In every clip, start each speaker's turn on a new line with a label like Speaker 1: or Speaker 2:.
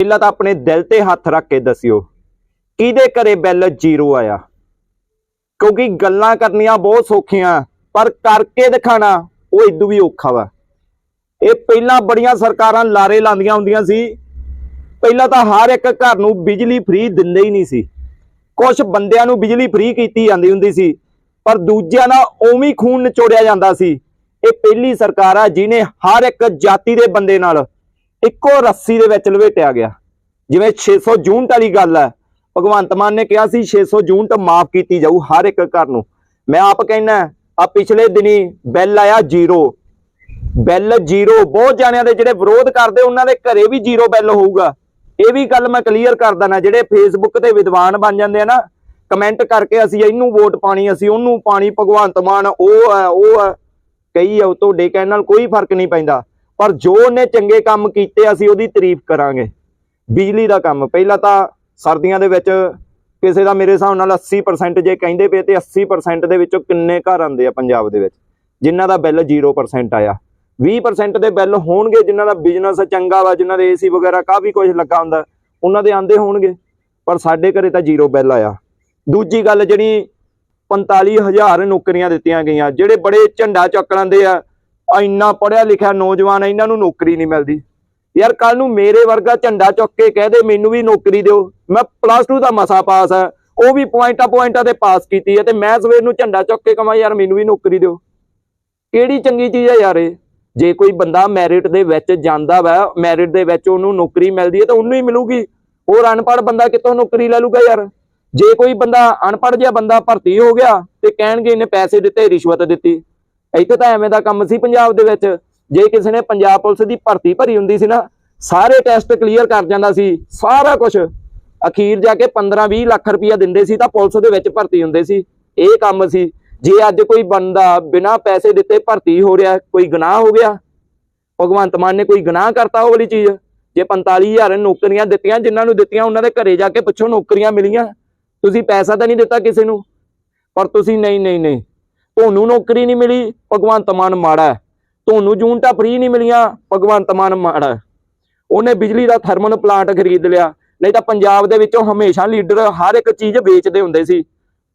Speaker 1: ਪਹਿਲਾਂ ਤਾਂ ਆਪਣੇ ਦਿਲ ਤੇ ਹੱਥ ਰੱਖ ਕੇ ਦੱਸਿਓ, ਕਿਹਦੇ ਘਰੇ ਬਿੱਲ ਜ਼ੀਰੋ ਆਇਆ? ਕਿਉਂਕਿ ਗੱਲਾਂ ਕਰਨੀਆਂ ਬਹੁਤ ਸੌਖੀਆਂ, ਪਰ ਕਰਕੇ ਦਿਖਾਣਾ ਉਹ ਇਦੋਂ ਵੀ ਔਖਾ ਵਾ। ਇਹ ਪਹਿਲਾਂ ਬੜੀਆਂ ਸਰਕਾਰਾਂ ਲਾਰੇ ਲਾਉਂਦੀਆਂ ਹੁੰਦੀਆਂ ਸੀ। ਪਹਿਲਾਂ ਤਾਂ ਹਰ ਇੱਕ ਘਰ ਨੂੰ ਬਿਜਲੀ ਫ੍ਰੀ ਦਿੰਦੇ ਹੀ ਨਹੀਂ ਸੀ। ਕੁਝ ਬੰਦਿਆਂ ਨੂੰ ਬਿਜਲੀ ਫ੍ਰੀ ਕੀਤੀ ਜਾਂਦੀ ਹੁੰਦੀ ਸੀ, ਪਰ ਦੂਜਿਆਂ ਦਾ ਉਵੇਂ ਖੂਨ ਨਿਚੋੜਿਆ ਜਾਂਦਾ ਸੀ। ਇਹ ਪਹਿਲੀ ਸਰਕਾਰ ਆ ਜਿਨੇ ਹਰ ਇੱਕ ਜਾਤੀ ਦੇ ਬੰਦੇ ਨਾਲ ਇੱਕੋ ਰੱਸੀ ਦੇ ਵਿੱਚ ਲਵੇਟਿਆ ਗਿਆ। ਜਿਵੇਂ 600 ਯੂਨਿਟ ਵਾਲੀ ਗੱਲ ਹੈ। ਭਗਵੰਤ ਮਾਨ ਨੇ ਕਿਹਾ ਸੀ 600 ਯੂਨਿਟ ਮਾਫ ਕੀਤੀ ਜਾਊ ਹਰ ਇੱਕ ਘਰ ਨੂੰ। ਮੈਂ ਆਪ ਕਹਿਣਾ ਆ ਪਿਛਲੇ ਦਿਨੀ ਬਿੱਲ ਆਇਆ ਜ਼ੀਰੋ। ਬਿੱਲ ਜ਼ੀਰੋ, ਬਹੁਤ ਜਾਣਿਆਂ ਦੇ ਜਿਹੜੇ ਵਿਰੋਧ ਕਰਦੇ, ਉਹਨਾਂ ਦੇ ਘਰੇ ਵੀ ਜ਼ੀਰੋ ਬਿੱਲ ਹੋਊਗਾ। ਇਹ ਵੀ ਗੱਲ ਮੈਂ ਕਲੀਅਰ ਕਰ ਦਣਾ ਜਿਹੜੇ ਫੇਸਬੁੱਕ ਤੇ ਵਿਦਵਾਨ ਬਣ ਜਾਂਦੇ ਆ ਨਾ ਕਮੈਂਟ ਕਰਕੇ ਅਸੀਂ ਇਹਨੂੰ ਵੋਟ ਪਾਣੀ ਅਸੀਂ ਉਹਨੂੰ ਪਾਣੀ ਭਗਵੰਤ ਮਾਨ, ਉਹ ਹੈ ਉਹ ਹੈ। ਕਈ ਆ ਤੁਹਾਡੇ ਕਹਿਣ ਨਾਲ ਕੋਈ ਫ਼ਰਕ ਨਹੀਂ ਪੈਂਦਾ। ਪਰ ਜੋ ਉਹਨੇ ਚੰਗੇ ਕੰਮ ਕੀਤੇ, ਅਸੀਂ ਉਹਦੀ ਤਾਰੀਫ ਕਰਾਂਗੇ। ਬਿਜਲੀ ਦਾ ਕੰਮ, ਪਹਿਲਾਂ ਤਾਂ ਸਰਦੀਆਂ ਦੇ ਵਿੱਚ ਕਿਸੇ ਦਾ ਮੇਰੇ ਹਿਸਾਬ ਨਾਲ 80% ਜੇ ਕਹਿੰਦੇ ਪਏ ਤੇ 80% ਦੇ ਵਿੱਚੋਂ ਕਿੰਨੇ ਘਰ ਆਉਂਦੇ ਆ ਪੰਜਾਬ ਦੇ ਵਿੱਚ, ਜਿਨ੍ਹਾਂ ਦਾ ਬਿੱਲ 0% ਆਇਆ। 20% ਦੇ ਬਿੱਲ ਹੋਣਗੇ, ਜਿਨ੍ਹਾਂ ਦਾ ਬਿਜ਼ਨਸ ਚੰਗਾ ਵਾ, ਜਿਨ੍ਹਾਂ ਦੇ ਏਸੀ ਵਗੈਰਾ ਕਾਫੀ ਕੁਝ ਲੱਗਾ ਹੁੰਦਾ, ਉਹਨਾਂ ਦੇ ਆਂਦੇ ਹੋਣਗੇ, ਪਰ ਸਾਡੇ ਘਰੇ ਤਾਂ ਜ਼ੀਰੋ ਬਿੱਲ ਆਇਆ। ਦੂਜੀ ਗੱਲ ਜਿਹੜੀ 45000 ਨੌਕਰੀਆਂ ਦਿੱਤੀਆਂ ਗਈਆਂ, ਜਿਹੜੇ ਬੜੇ ਝੰਡਾ ਚੱਕ ਲੈਂਦੇ ਆ ਇੰਨਾ ਪੜਿਆ ਲਿਖਿਆ ਨੌਜਵਾਨ ਇਹਨਾਂ ਨੂੰ ਨੌਕਰੀ ਨਹੀਂ ਮਿਲਦੀ। ਯਾਰ ਕੱਲ ਨੂੰ ਮੇਰੇ ਵਰਗਾ ਝੰਡਾ ਚੁੱਕ ਕੇ ਕਹਿ ਦੇ, ਮੈਨੂੰ ਵੀ ਨੌਕਰੀ ਦਿਓ। ਮੈਂ ਪਲੱਸ 2 ਦਾ ਮਸਾ ਪਾਸ ਆ। ਉਹ ਵੀ ਪੁਆਇੰਟਾਂ ਪੁਆਇੰਟਾਂ ਤੇ ਪਾਸ ਕੀਤੀ ਹੈ ਤੇ ਮੈਂ ਸਵੇਰ ਨੂੰ ਝੰਡਾ ਚੁੱਕ ਕੇ ਕਹਾਂ, ਯਾਰ ਮੈਨੂੰ ਵੀ ਨੌਕਰੀ ਦਿਓ। ਕਿਹੜੀ ਚੰਗੀ ਚੀਜ਼ ਹੈ ਯਾਰ ਇਹ? ਜੇ ਕੋਈ ਬੰਦਾ ਮੈਰਿਟ ਦੇ ਵਿੱਚ ਜਾਂਦਾ ਵਾ ਮੈਰਿਟ ਦੇ ਵਿੱਚ ਉਹਨੂੰ ਨੌਕਰੀ ਮਿਲਦੀ ਹੈ ਤਾਂ ਉਹਨੂੰ ਹੀ ਮਿਲੂਗੀ। ਹੋਰ ਅਨਪੜ੍ਹ ਬੰਦਾ ਕਿੱਥੋਂ ਨੌਕਰੀ ਲੈ ਲੂਗਾ ਯਾਰ? ਜੇ ਕੋਈ ਬੰਦਾ ਅਨਪੜ੍ਹ ਜਿਹਾ ਬੰਦਾ ਭਰਤੀ ਹੋ ਗਿਆ ਤੇ ਕਹਿਣਗੇ ਇਹਨੇ ਪੈਸੇ ਦਿੱਤੇ, ਰਿਸ਼ਵਤ ਦਿੱਤੀ। ਇੱਥੇ ਤਾਂ ਐਵੇਂ ਦਾ ਕੰਮ ਸੀ ਪੰਜਾਬ ਦੇ ਵਿੱਚ, ਜੇ ਕਿਸੇ ਨੇ ਪੰਜਾਬ ਪੁਲਿਸ ਦੀ ਭਰਤੀ ਭਰੀ ਹੁੰਦੀ ਸੀ ਨਾ, ਸਾਰੇ ਟੈਸਟ ਕਲੀਅਰ ਕਰ ਜਾਂਦਾ ਸੀ, ਸਾਰਾ ਕੁਝ ਅਖੀਰ ਜਾ ਕੇ 15-20 ਲੱਖ ਰੁਪਇਆ ਦਿੰਦੇ ਸੀ ਤਾਂ ਪੁਲਿਸ ਦੇ ਵਿੱਚ ਭਰਤੀ ਹੁੰਦੇ ਸੀ। ਇਹ ਕੰਮ ਸੀ। ਜੇ ਅੱਜ ਕੋਈ ਬੰਦਾ ਬਿਨਾਂ ਪੈਸੇ ਦਿੱਤੇ ਭਰਤੀ ਹੋ ਰਿਹਾ, ਕੋਈ ਗੁਨਾਹ ਹੋ ਗਿਆ, ਭਗਵੰਤ ਮਾਨ ਨੇ ਕੋਈ ਗੁਨਾਹ ਕਰਤਾ ਉਹ ਵਾਲੀ ਚੀਜ਼, ਜੇ 45000 ਨੌਕਰੀਆਂ ਦਿੱਤੀਆਂ, ਜਿਨ੍ਹਾਂ ਨੂੰ ਦਿੱਤੀਆਂ, ਉਹਨਾਂ ਦੇ ਘਰੇ ਜਾ ਕੇ ਪੁੱਛੋ ਨੌਕਰੀਆਂ ਮਿਲੀਆਂ। ਤੁਸੀਂ ਪੈਸਾ ਤਾਂ ਨਹੀਂ ਦਿੱਤਾ ਕਿਸੇ ਨੂੰ। ਪਰ ਤੁਸੀਂ ਨਹੀਂ ਨਹੀਂ ਨਹੀਂ। ਤੁਹਾਨੂੰ ਨੌਕਰੀ ਨਹੀਂ ਮਿਲੀ, ਭਗਵੰਤ ਮਾਨ ਮਾੜਾ ਤੁਹਾਨੂੰ ਯੂਨਿਟਾਂ ਫ੍ਰੀ ਨਹੀਂ ਮਿਲੀਆਂ, ਭਗਵੰਤ ਮਾਨ ਮਾੜਾ ਉਹਨੇ ਬਿਜਲੀ ਦਾ ਥਰਮਲ ਪਲਾਂਟ ਖਰੀਦ ਲਿਆ, ਨਹੀਂ ਤਾਂ ਪੰਜਾਬ ਦੇ ਵਿੱਚੋਂ ਹਮੇਸ਼ਾ ਲੀਡਰ ਹਰ ਇੱਕ ਚੀਜ਼ ਵੇਚਦੇ ਹੁੰਦੇ ਸੀ।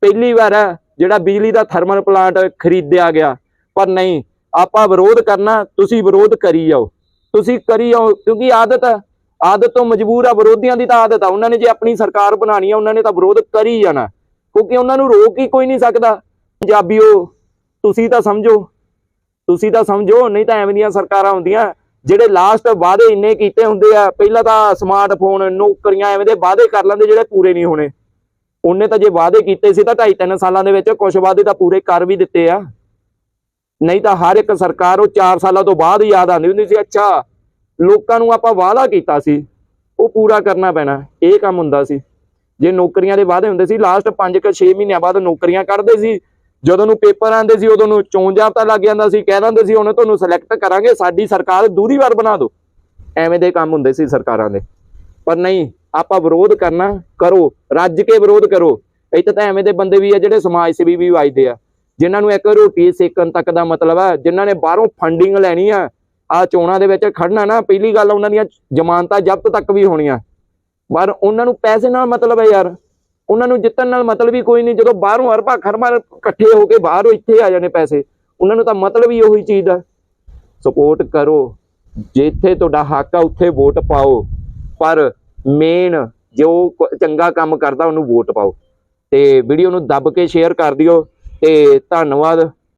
Speaker 1: ਪਹਿਲੀ ਵਾਰ ਜਿਹੜਾ ਬਿਜਲੀ ਦਾ ਥਰਮਲ ਪਲਾਂਟ ਖਰੀਦਿਆ ਗਿਆ। ਪਰ ਨਹੀਂ, ਆਪਾਂ ਵਿਰੋਧ ਕਰਨਾ, ਤੁਸੀਂ ਵਿਰੋਧ ਕਰੀ ਜਾਓ। ਤੁਸੀਂ ਕਰੀ ਜਾਓ, ਕਿਉਂਕਿ ਆਦਤ ਹੈ। ਆਦਤ ਤੋਂ ਮਜਬੂਰ ਆ, ਵਿਰੋਧੀਆਂ ਦੀ ਤਾਂ ਆਦਤ ਆ। ਉਹਨਾਂ ਨੇ ਜੇ ਆਪਣੀ ਸਰਕਾਰ ਬਣਾਣੀ ਆ, ਉਹਨਾਂ ਨੇ ਤਾਂ ਵਿਰੋਧ ਕਰੀ ਜਾਣਾ। ਕਿਉਂਕਿ ਉਹਨਾਂ ਨੂੰ ਰੋਕ ਹੀ ਕੋਈ ਨਹੀਂ ਸਕਦਾ। ਪੰਜਾਬੀਓ ਤੁਸੀਂ ਤਾਂ ਸਮਝੋ, ਤੁਸੀਂ ਤਾਂ ਸਮਝੋ, ਨਹੀਂ ਤਾਂ ਐਵੇਂ ਦੀਆਂ ਸਰਕਾਰਾਂ ਹੁੰਦੀਆਂ, ਜਿਹੜੇ ਲਾਸਟ ਵਾਅਦੇ ਇੰਨੇ ਕੀਤੇ ਹੁੰਦੇ ਆ, ਪਹਿਲਾਂ ਤਾਂ ਸਮਾਰਟਫੋਨ ਨੌਕਰੀਆਂ ਐਵੇਂ ਦੇ ਵਾਅਦੇ ਕਰ ਲੈਂਦੇ ਜਿਹੜੇ ਪੂਰੇ ਨਹੀਂ ਹੋਣੇ। ਉਹਨੇ ਤਾਂ ਜੇ ਵਾਅਦੇ ਕੀਤੇ ਸੀ ਤਾਂ 2.5 3 ਸਾਲਾਂ ਦੇ ਵਿੱਚ ਕੁਝ ਵਾਅਦੇ ਤਾਂ ਪੂਰੇ ਕਰ ਵੀ ਦਿੱਤੇ ਆ। ਨਹੀਂ ਤਾਂ ਹਰ ਇੱਕ ਸਰਕਾਰ ਉਹ 4 ਸਾਲਾਂ ਤੋਂ ਬਾਅਦ ਯਾਦ ਆਉਂਦੀ ਹੁੰਦੀ ਸੀ, ਅੱਛਾ, ਲੋਕਾਂ ਨੂੰ ਆਪਾਂ ਵਾਅਦਾ ਕੀਤਾ ਸੀ, ਉਹ ਪੂਰਾ ਕਰਨਾ ਪੈਣਾ, ਇਹ ਕੰਮ ਹੁੰਦਾ ਸੀ। ਜੇ ਨੌਕਰੀਆਂ ਦੇ ਵਾਅਦੇ ਹੁੰਦੇ ਸੀ ਲਾਸਟ 5 ਕਿ 6 ਮਹੀਨਿਆਂ ਬਾਅਦ ਨੌਕਰੀਆਂ ਕੱਢਦੇ ਸੀ ਜਦੋਂ ਨੂੰ ਪੇਪਰ ਆਉਂਦੇ ਸੀ, ਉਦੋਂ ਨੂੰ ਚੋਣ ਜਾਬਤਾ ਲੱਗ ਜਾਂਦਾ ਸੀ, ਕਹਿ ਦਿੰਦੇ ਸੀ, ਉਹਨੇ ਤੁਹਾਨੂੰ ਸਿਲੈਕਟ ਕਰਾਂਗੇ, ਸਾਡੀ ਸਰਕਾਰ ਦੂਰੀ ਵਾਰ ਬਣਾ ਦਿਓ। ਐਵੇਂ ਦੇ ਕੰਮ ਹੁੰਦੇ ਸੀ ਸਰਕਾਰਾਂ ਦੇ। ਪਰ ਨਹੀਂ, ਆਪਾਂ ਵਿਰੋਧ ਕਰਨਾ ਕਰੋ, ਰੱਜ ਕੇ ਵਿਰੋਧ ਕਰੋ। ਇੱਥੇ ਤਾਂ ਐਵੇਂ ਦੇ ਬੰਦੇ ਵੀ ਆ ਜਿਹੜੇ ਸਮਾਜ ਸੇਵੀ ਵੀ ਵਾਜਦੇ ਆ, ਜਿਨ੍ਹਾਂ ਨੂੰ ਇੱਕ ਰੋਟੀ ਸੇਕਣ ਤੱਕ ਦਾ ਮਤਲਬ ਆ, ਜਿਨ੍ਹਾਂ ਨੇ ਬਾਹਰੋਂ ਫੰਡਿੰਗ ਲੈਣੀ ਆ ਆ ਚੋਣਾਂ ਦੇ ਵਿੱਚ ਖੜਨਾ ਨਾ, ਪਹਿਲੀ ਗੱਲ ਉਹਨਾਂ ਦੀਆਂ ਜ਼ਮਾਨਤਾਂ ਜ਼ਬਤ ਤੱਕ ਵੀ ਹੋਣੀਆਂ। ਪਰ ਉਹਨਾਂ ਨੂੰ ਪੈਸੇ ਨਾਲ ਮਤਲਬ ਹੈ ਯਾਰ। ਉਹਨਾਂ ਨੂੰ ਜਿੱਤਣ ਨਾਲ ਮਤਲਬ ਹੀ ਕੋਈ ਨਹੀਂ, ਜਦੋਂ ਬਾਹਰੋਂ ਅਰਬਾਂ ਖਰਬਾਂ ਇਕੱਠੇ ਹੋ ਕੇ ਬਾਹਰੋਂ ਇੱਥੇ ਆ ਜਾਣੇ ਪੈਸੇ, ਉਹਨਾਂ ਨੂੰ ਤਾਂ ਮਤਲਬ ਹੀ ਉਹੀ ਚੀਜ਼ ਦਾ ਸਪੋਰਟ ਕਰੋ, ਜਿੱਥੇ ਤੁਹਾਡਾ ਹੱਕ ਆ ਉੱਥੇ ਵੋਟ ਪਾਓ, ਪਰ ਮੇਨ ਜੋ ਚੰਗਾ ਕੰਮ ਕਰਦਾ ਉਹਨੂੰ ਵੋਟ ਪਾਓ। ਤੇ ਵੀਡੀਓ ਨੂੰ ਦੱਬ ਕੇ ਸ਼ੇਅਰ ਕਰ ਦਿਓ, ਤੇ ਧੰਨਵਾਦ।